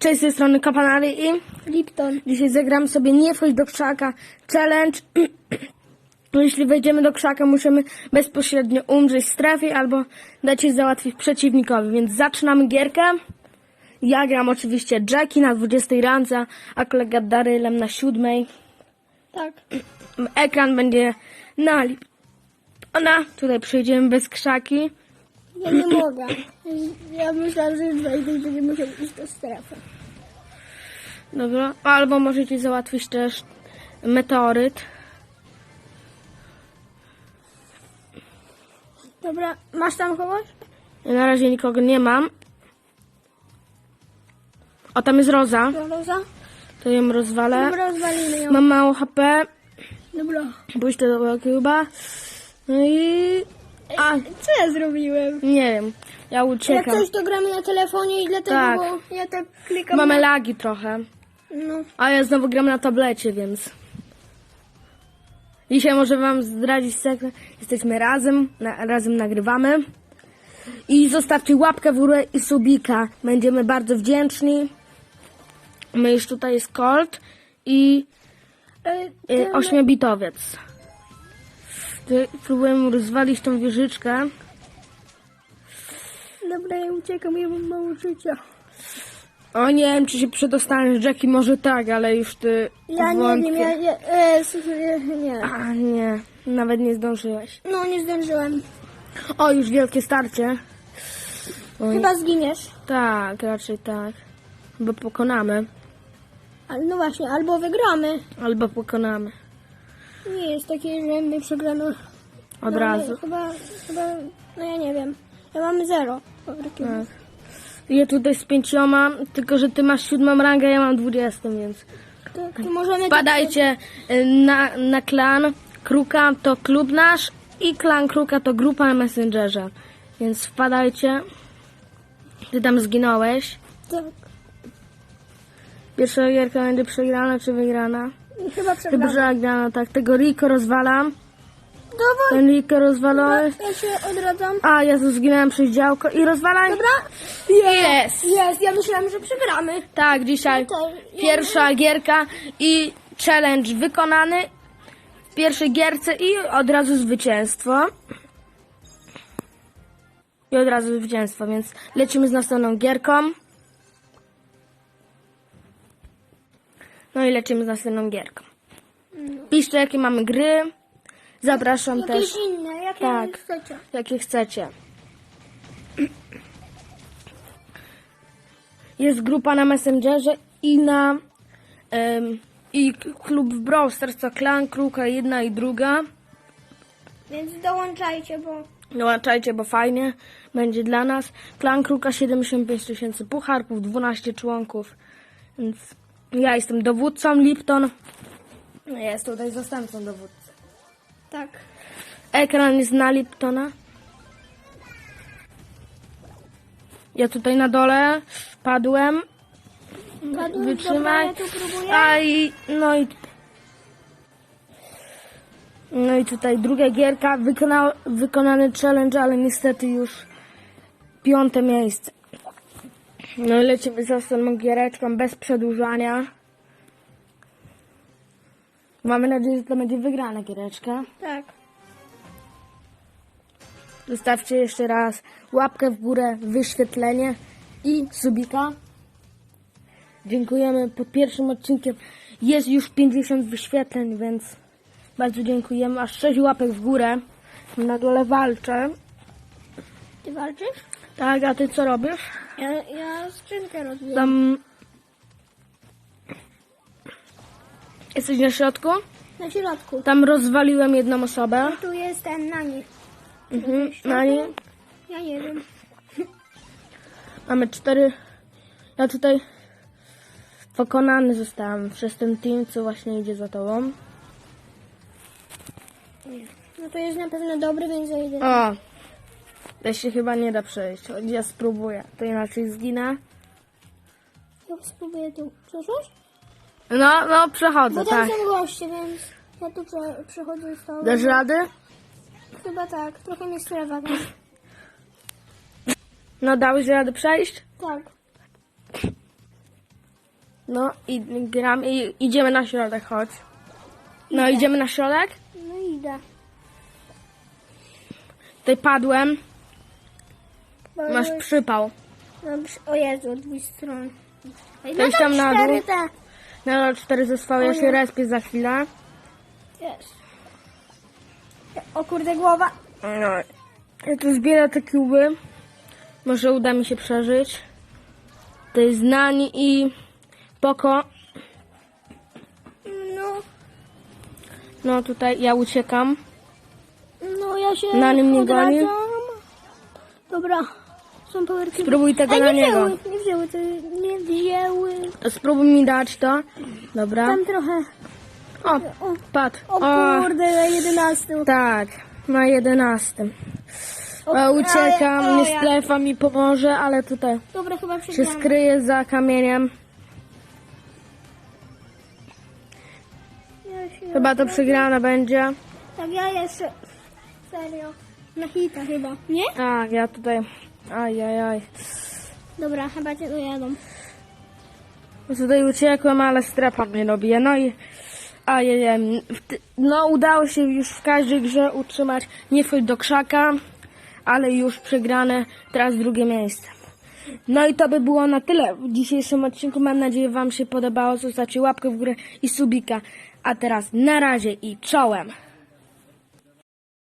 Cześć, z tej strony Kapanary i Lipton. dzisiaj zagram sobie Nie wchodź do krzaka challenge. Jeśli wejdziemy do krzaka, musimy bezpośrednio umrzeć w strefie albo dać się załatwić przeciwnikowi, więc zaczynamy gierkę. Ja gram oczywiście Jackie na 20 randze, a kolega Darylem na 7. Tak. Ekran będzie na lip. Ona, tutaj przejdziemy bez krzaki. Ja nie mogę. Ja myślałam, że już wejdę i będę musiał iść do strefy. Dobra, albo możecie załatwić też meteoryt. Dobra, masz tam kogoś? Na razie nikogo nie mam. O, tam jest Roza. Roza? To ją rozwalę. Dobra, rozwalimy ją. Mam mało HP. Dobra. Pójdę do chyba. No i... A, Co ja zrobiłem? nie wiem. Ja Jak uciekam. coś to gramy na telefonie i dlatego, Tak. bo ja tak klikam Mamy na... lagi trochę. No. A ja znowu gram na tablecie, więc... Dzisiaj może wam zdradzić sekret. Jesteśmy razem, na, razem nagrywamy. I zostawcie łapkę w górę i subika. Będziemy bardzo wdzięczni. My już tutaj jest Colt i E, y, ty- ośmiobitowiec. Ty- Próbujemy rozwalić tą wieżyczkę. Dobra, ja uciekam, ja mam mało życia. O nie wiem, czy się przedostaniesz, Jackie, może tak, ale już ty Ja nie wątpię. wiem, ja, ja e, słuchaj, nie. A nie, nawet nie zdążyłeś. No, nie zdążyłem. O, już wielkie starcie. Oj, Chyba zginiesz. Tak, raczej tak. Albo pokonamy. Ale no właśnie, albo wygramy. Albo pokonamy. Nie jest takie, że my przegramy. Od no, razu. Chyba, chyba, no ja nie wiem. Ja mamy zero. Tak. Ja tutaj z pięcioma, tylko że ty masz siódmą rangę, ja mam dwudziestą, więc To, to możemy... wpadajcie y, na, na klan Kruka, to klub nasz i klan Kruka to grupa na Messengerze. Więc wpadajcie. Ty tam zginąłeś. Tak. Pierwsza gierka będzie przegrana czy wygrana? Chyba Chyba, przegramy. że wygrana, tak. Tego Rico rozwalam. Dawaj. Ten Rico rozwalony. Ja się odradzam. A, ja zginąłem przez działko i rozwalaj. Dobra? Jest! Jest, ja myślałam, że przegramy. Tak, dzisiaj No to- pierwsza gierka i challenge wykonany w pierwszej gierce i od razu zwycięstwo. I od razu zwycięstwo, więc lecimy z następną gierką. No i lecimy z następną gierką. Piszcie, jakie mamy gry. Zapraszam Jakieś też, inne, jakie Tak. chcecie. jakie chcecie. Jest grupa na Messengerze i na em, i klub w Brawl Stars, to klan, kruka jedna i druga. Więc dołączajcie, bo... Dołączajcie, bo fajnie będzie dla nas. Klan Kruka 75 tysięcy pucharków, 12 członków. Więc ja jestem dowódcą Lipton. Jest tutaj zastępcą dowódcy. Tak. Ekran jest na Liptona. Ja tutaj na dole padłem. Padł, Wytrzymaj. Dobra, ja tu próbuję. A i no i no i tutaj druga gierka, wykona, wykonany challenge, ale niestety już piąte miejsce. No i lecimy z następną giereczką bez przedłużania. Mamy nadzieję, że to będzie wygrana giereczka. Tak. Zostawcie jeszcze raz łapkę w górę, wyświetlenie i subika. Dziękujemy. Pod pierwszym odcinkiem jest już 50 wyświetleń, więc bardzo dziękujemy. Aż 6 łapek w górę. Na dole walczę. Ty walczysz? Tak, a ty co robisz? Ja, ja skrzynkę rozwijam. Tam... Jesteś na środku? Na środku. Tam rozwaliłem jedną osobę. Tu jest ten na nich. Mhm. No i Ja nie wiem. mamy cztery. Ja tutaj pokonany zostałem przez ten team, co właśnie idzie za tobą. No to jest na pewno dobry, więc ja idę. O! To się chyba nie da przejść. choć Ja spróbuję. To inaczej zginę. Ja spróbuję tu. Przeszłeś? No, no, przechodzę, Bo tam tak. są goście, więc ja tu prze, przechodzę z tobą. Dasz rady? Chyba tak. Trochę mnie strefa tam. No, dałeś radę przejść? Tak. No i gramy, i idziemy na środek, chodź. No idziemy na środek. No idę. Tutaj padłem, Masz przypał. Mam przy... O Jezu, od dwóch stron. To idź tam na cztery dół. te. Na 4 zostało, ja się respię za chwilę. Jest. O kurde, głowa. No. Ja tu zbieram te kuby. Może uda mi się przeżyć. To jest Nani i Poko. No, No tutaj ja uciekam. no ja się Na nim nie odradzam. goni? Dobra. Są powerki. Spróbuj tego na nie niego. wzięły, nie wzięły, to nie wzięły. Spróbuj mi dać to. Dobra. Tam trochę. O, O, padł. o kurde, na 11. Tak, na 11. O, O, uciekam, ale- o, nie strefa mi pomoże, ale tutaj Dobra, chyba się skryje za kamieniem. Ja. Chyba to przegrana będzie. Tak, ja jeszcze... Serio. Na hita chyba. Nie? Tak, ja tutaj. Ajajaj. Dobra, chyba cię dojadą. Tutaj uciekłem, ale strefa mnie robi. No i. Ajajaj. No, udało się już w każdej grze utrzymać. Nie wchodź do krzaka, ale już przegrane. Teraz drugie miejsce. No i to by było na tyle w dzisiejszym odcinku. Mam nadzieję, Wam się podobało. Zostawcie łapkę w górę i subika. A teraz na razie i czołem.